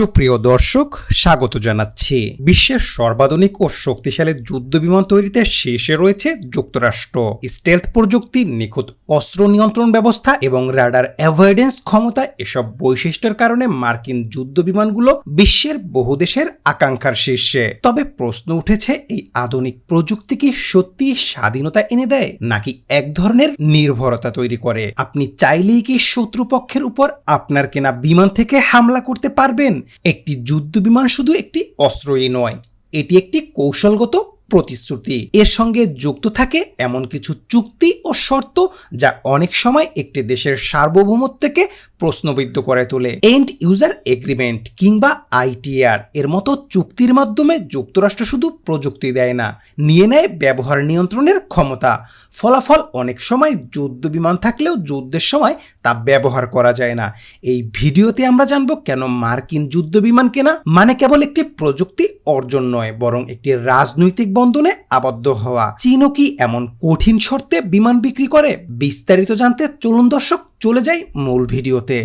সুপ্রিয় দর্শক, স্বাগত জানাচ্ছি। বিশ্বের সর্বাধুনিক ও শক্তিশালী যুদ্ধ বিমান তৈরিতে শীর্ষে রয়েছে যুক্তরাষ্ট্র। স্টেলথ প্রযুক্তি, নিখুঁত অস্ত্র নিয়ন্ত্রণ ব্যবস্থা এবং রাডার অ্যাভয়েডেন্স ক্ষমতা এসব বৈশিষ্ট্যের কারণে মার্কিন যুদ্ধ বিমানগুলো বিশ্বের বহু দেশের আকাঙ্ক্ষার শীর্ষে। তবে প্রশ্ন উঠেছে, এই আধুনিক প্রযুক্তি কি সত্যি স্বাধীনতা এনে দেয়, নাকি এক ধরনের নির্ভরতা তৈরি করে? আপনি চাইলেই কি শত্রুপক্ষের উপর আপনার কেনা বিমান থেকে হামলা করতে পারবেন? একটি যুদ্ধ বিমান শুধু একটি অস্ত্রই নয় এটি একটি কৌশলগত প্রতিশ্রুতি। এর সঙ্গে যুক্ত থাকে এমন কিছু চুক্তি ও শর্ত যা অনেক সময় একটি দেশের সার্বভৌমত্বকে প্রশ্নবিদ্ধ করে তোলে। এন্ড ইউজার এগ্রিমেন্ট কিংবা আইটিআর এর মতো চুক্তির মাধ্যমে যুক্তরাষ্ট্র শুধু প্রযুক্তি দেয় না, নিয়ে নেয় ব্যবহার নিয়ন্ত্রণের ক্ষমতা। ফলাফল অনেক সময় যুদ্ধ বিমান থাকলেও যুদ্ধের সময় তা ব্যবহার করা যায় না। এই ভিডিওতে আমরা জানব কেন মার্কিন যুদ্ধ বিমান কেনা মানে কেবল একটি প্রযুক্তি অর্জন নয়, বরং একটি রাজনৈতিক বন্ধনে আবদ্ধ হওয়া। চীনও কি এমন কঠিন শর্তে বিমান বিক্রি করে? বিস্তারিত জানতে চলুন দর্শক, চলে যাই মূল ভিডিওতে।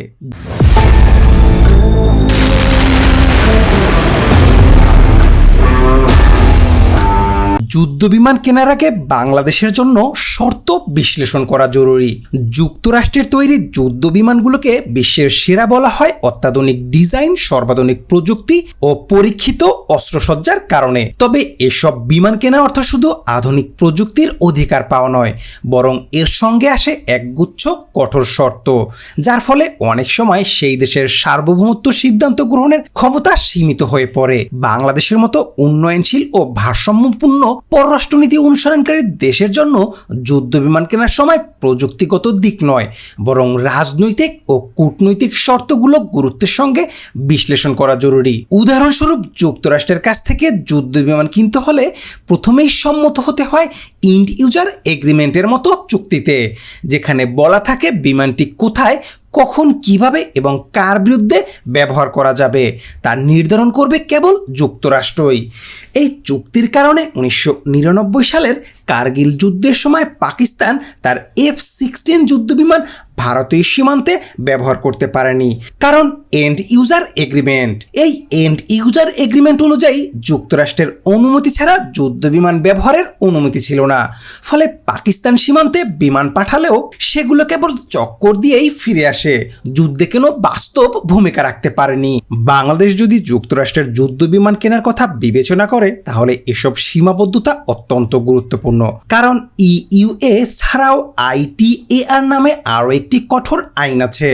যুদ্ধ বিমান কেনার আগে বাংলাদেশের জন্য শর্ত বিশ্লেষণ করা জরুরি। যুক্তরাষ্ট্রের তৈরি যুদ্ধ বিমানগুলোকে বিশ্বের সেরা বলা হয় অত্যাধুনিক ডিজাইন, সর্বাধুনিক প্রযুক্তি ও পরীক্ষিত অস্ত্রসজ্জার কারণে। তবে এসব বিমান কেনা অর্থ শুধু আধুনিক প্রযুক্তির অধিকার পাওয়া নয়, বরং এর সঙ্গে আসে একগুচ্ছ কঠোর শর্ত, যার ফলে অনেক সময় সেই দেশের সার্বভৌমত্ব সিদ্ধান্ত গ্রহণের ক্ষমতা সীমিত হয়ে পড়ে। বাংলাদেশের মতো উন্নয়নশীল ও ভারসাম্যপূর্ণ পররাষ্ট্রনীতি অনুসরণকারী দেশের জন্য যুদ্ধ বিমান কেনার সময় প্রযুক্তিগত দিক নয়, বরং রাজনৈতিক ও কূটনৈতিক শর্তগুলো গুরুত্বের সঙ্গে বিশ্লেষণ করা জরুরি। উদাহরণস্বরূপ, যুক্তরাষ্ট্রের কাছ থেকে যুদ্ধ বিমান কিনতে হলে প্রথমেই সম্মত হতে হয় ইন্ড ইউজার এগ্রিমেন্টের মতো চুক্তিতে, যেখানে বলা থাকে বিমানটি কোথায় কখন কীভাবে এবং কার বিরুদ্ধে ব্যবহার করা যাবে তা নির্ধারণ করবে কেবল যুক্তরাষ্ট্রই। এই চুক্তির কারণে উনিশশো নিরানব্বই সালের কার্গিল যুদ্ধের সময় পাকিস্তান তার এফ সিক্সটিন যুদ্ধবিমান ভারতীয় সীমান্তে ব্যবহার করতে পারেনি। কারণ এন্ড ইউজার এগ্রিমেন্ট এই এন্ড ইউজার এগ্রিমেন্ট অনুযায়ী যুক্তরাষ্ট্রের অনুমতি ছাড়া যুদ্ধ বিমান ব্যবহারের অনুমতি ছিল না। ফলে পাকিস্তান সীমান্তে বিমান পাঠালেও সেগুলো কেবল চক্কর দিয়েই ফিরে আসে। যুদ্ধে কোনো বাস্তব ভূমিকা রাখতে পারেনি। বাংলাদেশ যদি যুক্তরাষ্ট্রের যুদ্ধ বিমান কেনার কথা বিবেচনা করে, তাহলে এসব সীমাবদ্ধতা অত্যন্ত গুরুত্বপূর্ণ। কারণ ইইউএ ছাড়াও আইটিএআর নামে আরও একটি কঠোর আইন আছে,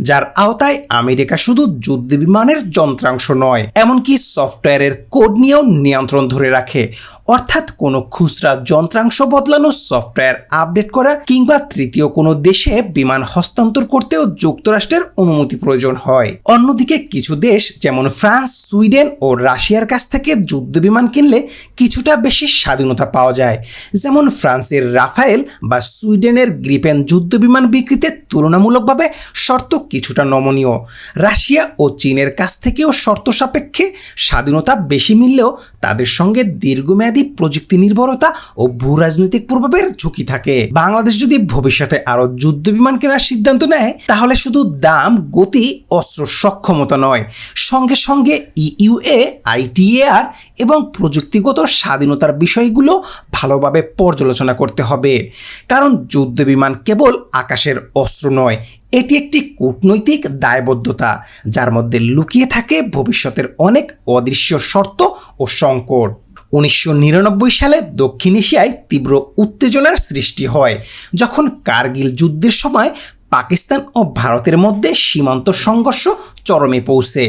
যার আওতায় আমেরিকা শুধু যুদ্ধ বিমানের যন্ত্রাংশ নয়, এমনকি সফটওয়্যারের কোড নিয়েও নিয়ন্ত্রণ ধরে রাখে। অর্থাৎ কোনো খুচরা যন্ত্রাংশ বদলানো সফটওয়্যার আপডেট করা কিংবা তৃতীয় কোনো দেশে বিমান হস্তান্তর করতেও যুক্তরাষ্ট্রের অনুমতি প্রয়োজন হয়। অন্যদিকে কিছু দেশ, যেমন ফ্রান্স, সুইডেন ও রাশিয়ার কাছ থেকে যুদ্ধ বিমান কিনলে কিছুটা বেশি স্বাধীনতা পাওয়া যায়। যেমন ফ্রান্সের রাফায়েল বা সুইডেনের গ্রিপেন যুদ্ধ বিমান বিক্রিতে তুলনামূলকভাবে শর্ত কিছুটা নমনীয়। রাশিয়া ও চীনের কাছ থেকেও শর্ত সাপেক্ষে স্বাধীনতা বেশি মিললেও তাদের সঙ্গে দীর্ঘমেয়াদী প্রযুক্তি নির্ভরতা ও ভূ রাজনৈতিক প্রভাবের ঝুঁকি থাকে। বাংলাদেশ যদি ভবিষ্যতে আরও যুদ্ধ বিমান কেনার সিদ্ধান্ত নেয়, তাহলে শুধু দাম, গতি, অস্ত্র সক্ষমতা নয়, সঙ্গে সঙ্গে ইইউএ, আইটিএআর এবং প্রযুক্তিগত স্বাধীনতার বিষয়গুলো ভালোভাবে পর্যালোচনা করতে হবে। কারণ যুদ্ধ বিমান কেবল আকাশের অস্ত্র নয়, এটি একটি কূটনৈতিক দায়বদ্ধতা, যার মধ্যে লুকিয়ে থাকে ভবিষ্যতের অনেক অদৃশ্য শর্ত ও সংকট। উনিশশো নিরানব্বই সালে দক্ষিণ এশিয়ায় তীব্র উত্তেজনার সৃষ্টি হয়, যখন কার্গিল যুদ্ধের সময় পাকিস্তান ও ভারতের মধ্যে সীমান্ত সংঘর্ষ চরমে পৌঁছে।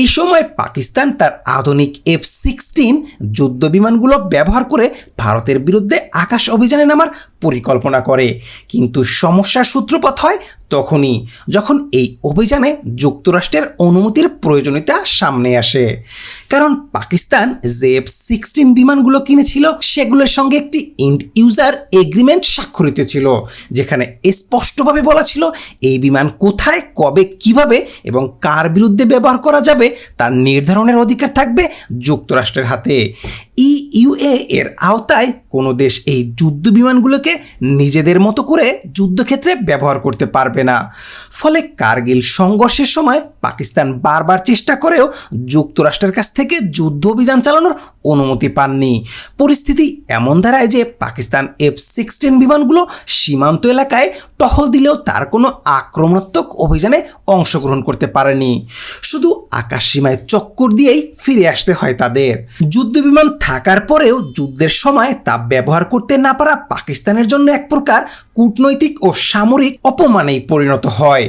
এই সময় পাকিস্তান তার আধুনিক এফ সিক্সটিন যুদ্ধ বিমানগুলো ব্যবহার করে ভারতের বিরুদ্ধে আকাশ অভিযানে নামার পরিকল্পনা করে। কিন্তু সমস্যার সূত্রপাত হয় তখনই, যখন এই অভিযানে যুক্তরাষ্ট্রের অনুমতির প্রয়োজনীয়তা সামনে আসে। কারণ পাকিস্তান যে এফ সিক্সটিন বিমানগুলো কিনেছিল, সেগুলোর সঙ্গে একটি ইন্ড ইউজার এগ্রিমেন্ট স্বাক্ষরিত ছিল, যেখানে স্পষ্টভাবে বলা ছিল এই বিমান কোথায়, কবে, কীভাবে এবং কার বিরুদ্ধে ব্যবহার করা যাবে, তার নির্ধারণের অধিকার থাকবে যুক্তরাষ্ট্রের হাতে। ইইউএ এর আওতায় কোনো দেশ এই যুদ্ধ বিমানগুলোকে নিজেদের মতো করে যুদ্ধক্ষেত্রে ব্যবহার করতে পারবে না। ফলে কার্গিল সংঘর্ষের সময় পাকিস্তান বারবার চেষ্টা করেও যুক্তরাষ্ট্রের কাছ থেকে যুদ্ধ অভিযান চালানোর অনুমতি পাননি। পরিস্থিতি এমন দাঁড়ায় যে পাকিস্তান এফ সিক্সটিন বিমানগুলো সীমান্ত এলাকায় টহল দিলেও তার কোনো আক্রমণাত্মক অভিযানে অংশগ্রহণ করতে পারেনি। শুধু আকাশ সীমায় চক্কর দিয়েই ফিরে আসতে হয় তাদের। যুদ্ধ বিমান থাকার পরেও যুদ্ধের সময় তা ব্যবহার করতে না পারা পাকিস্তানের জন্য এক প্রকার কূটনৈতিক ও সামরিক অপমানেই পরিণত হয়।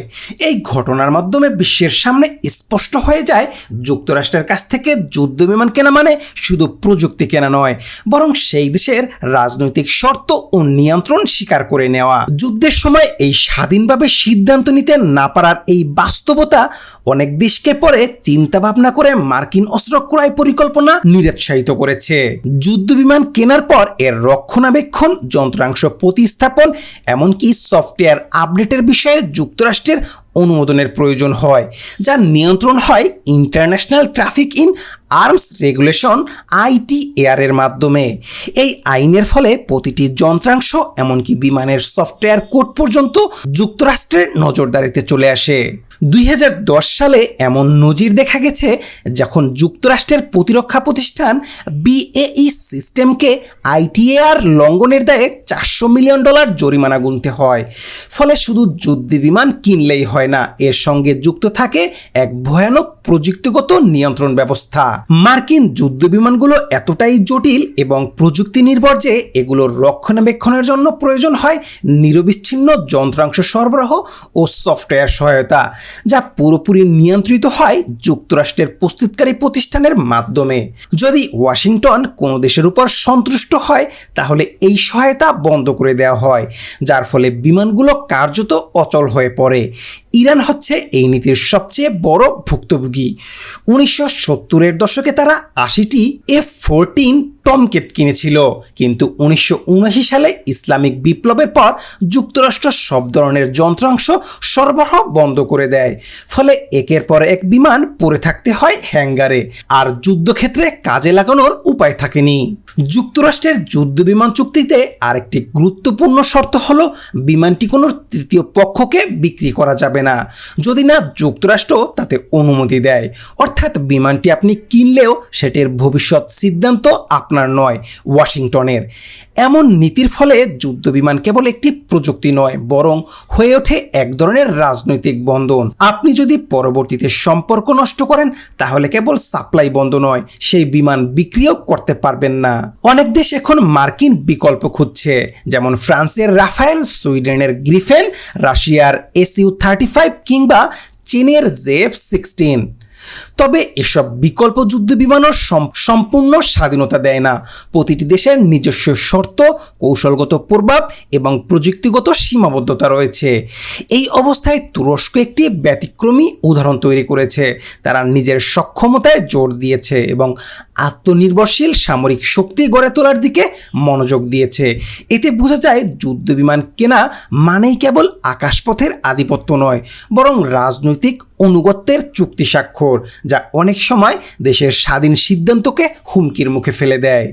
এই ঘটনার মাধ্যমে বিশ্বের সামনে স্পষ্ট হয়ে যায়, যুক্তরাষ্ট্রের কাছ থেকে যুদ্ধ বিমান কেনা মানে শুধু প্রযুক্তি কেনা নয়, বরং সেই দেশের রাজনৈতিক শর্ত ও নিয়ন্ত্রণ স্বীকার করে নেওয়া। যুদ্ধের সময় এই স্বাধীনভাবে সিদ্ধান্ত নিতে না পারার এই বাস্তবতা অনেক দেশকে পরে চিন্তা ভাবনা করে মার্কিন অস্ত্র ক্রয় পরিকল্পনা নিরুৎসাহিত করেছে। যুদ্ধ বিমান কেনার পর এর রক্ষণাবেক্ষণ, যন্ত্রাংশ প্রতিস্থাপন, এমনকি সফটওয়্যার আপডেটের বিষয়ে যুক্তরাষ্ট্রের অনুমোদনের প্রয়োজন হয় যা নিয়ন্ত্রণ হয় international traffic in arms regulation I T এয়ারের মাধ্যমে। এই আইনের ফলে প্রতিটি যন্ত্রাংশ, এমনকি বিমানের সফটওয়্যার কোড পর্যন্ত যুক্তরাষ্ট্রের নজরদারিতে চলে আসে। দুই হাজার দশ সালে এমন নজির দেখা গেছে যখন যুক্তরাষ্ট্রের প্রতিরক্ষা প্রতিষ্ঠান বিএই সিস্টেমকে আইটিএআর লঙ্ঘনের দায়ে চারশো মিলিয়ন ডলার জরিমানা গুনতে হয়। ফলে শুধু যুদ্ধ বিমান কিনলেই হয় না, এর সঙ্গে যুক্ত থাকে এক ভয়ানক প্রযুক্তিগত নিয়ন্ত্রণ ব্যবস্থা। মার্কিন যুদ্ধ বিমানগুলো এতটাই জটিল এবং প্রযুক্তি নির্ভর যে এগুলোর রক্ষণাবেক্ষণের জন্য প্রয়োজন হয় নিরবিচ্ছিন্ন যন্ত্রাংশ সরবরাহ ও সফটওয়্যার সহায়তা। যা পুরোপুরি নিয়ন্ত্রিত হয় যুক্তরাষ্ট্রের প্রস্তুতকারী প্রতিষ্ঠানের মাধ্যমে। যদি ওয়াশিংটন কোনো দেশের উপর সন্তুষ্ট হয়, তাহলে এই সহায়তা বন্ধ করে দেওয়া হয়, যার ফলে বিমানগুলো কার্যত অচল হয়ে পড়ে। ইরান হচ্ছে এই নীতির সবচেয়ে বড় ভুক্তভোগী। উনিশশো সত্তরের দশকে তারা আশিটি এফ ফোরটিন টমকেট কিনেছিল। কিন্তু উনিশশো সালে ইসলামিক বিপ্লবের পর যুক্তরাষ্ট্র সব ধরনের যন্ত্রাংশ সরবরাহ বন্ধ করে দেয়। ফলে একের পর এক বিমান পড়ে থাকতে হয় হ্যাঙ্গারে। আর যুদ্ধক্ষেত্রে কাজে লাগানোর উপায় থাকেনি। যুক্তরাষ্ট্রের যুদ্ধ বিমান চুক্তিতে আরেকটি গুরুত্বপূর্ণ শর্ত হল, বিমানটি কোনো তৃতীয় পক্ষকে বিক্রি করা যাবে না। যদি না, যুক্তরাষ্ট্র তাতে অনুমতি দেয়। অর্থাৎ বিমানটি আপনি কিনলেও সেটির ভবিষ্যৎ সিদ্ধান্ত আপনার নয়, ওয়াশিংটনের। এমন নীতির ফলে যুদ্ধ বিমান কেবল একটি প্রযুক্তি নয়, বরং হয়ে ওঠে এক ধরনের রাজনৈতিক বন্ধন। আপনি যদি পরবর্তীতে সম্পর্ক নষ্ট করেন, তাহলে কেবল সাপ্লাই বন্ধ নয়, সেই বিমান বিক্রিও করতে পারবেন না। অনেক দেশ এখন মার্কিন বিকল্প খুঁজছে, যেমন ফ্রান্সের রাফায়েল, সুইডেনের গ্রিফেন, রাশিয়ার এসইউ থার্টি ফাইভ কিংবা চীনের জেফ সিক্সটিন। তবে এসব বিকল্প যুদ্ধ বিমানও সম্পূর্ণ স্বাধীনতা দেয় না। প্রতিটি দেশের নিজস্ব শর্ত, কৌশলগত প্রভাব এবং প্রযুক্তিগত সীমাবদ্ধতা রয়েছে। এই অবস্থায় তুরস্ক একটি ব্যতিক্রমী উদাহরণ তৈরি করেছে। তারা নিজের সক্ষমতায় জোর দিয়েছে এবং আত্মনির্ভরশীল সামরিক শক্তি গড়ে তোলার দিকে মনোযোগ দিয়েছে। এতে বোঝা যায় যুদ্ধ বিমান কেনা মানেই কেবল আকাশপথের আধিপত্য নয়, বরং রাজনৈতিক অনুগত্যের চুক্তি স্বাক্ষর যা অনেক সময় দেশের স্বাধীন সিদ্ধান্তকে হুমকির মুখে ফেলে দেয়।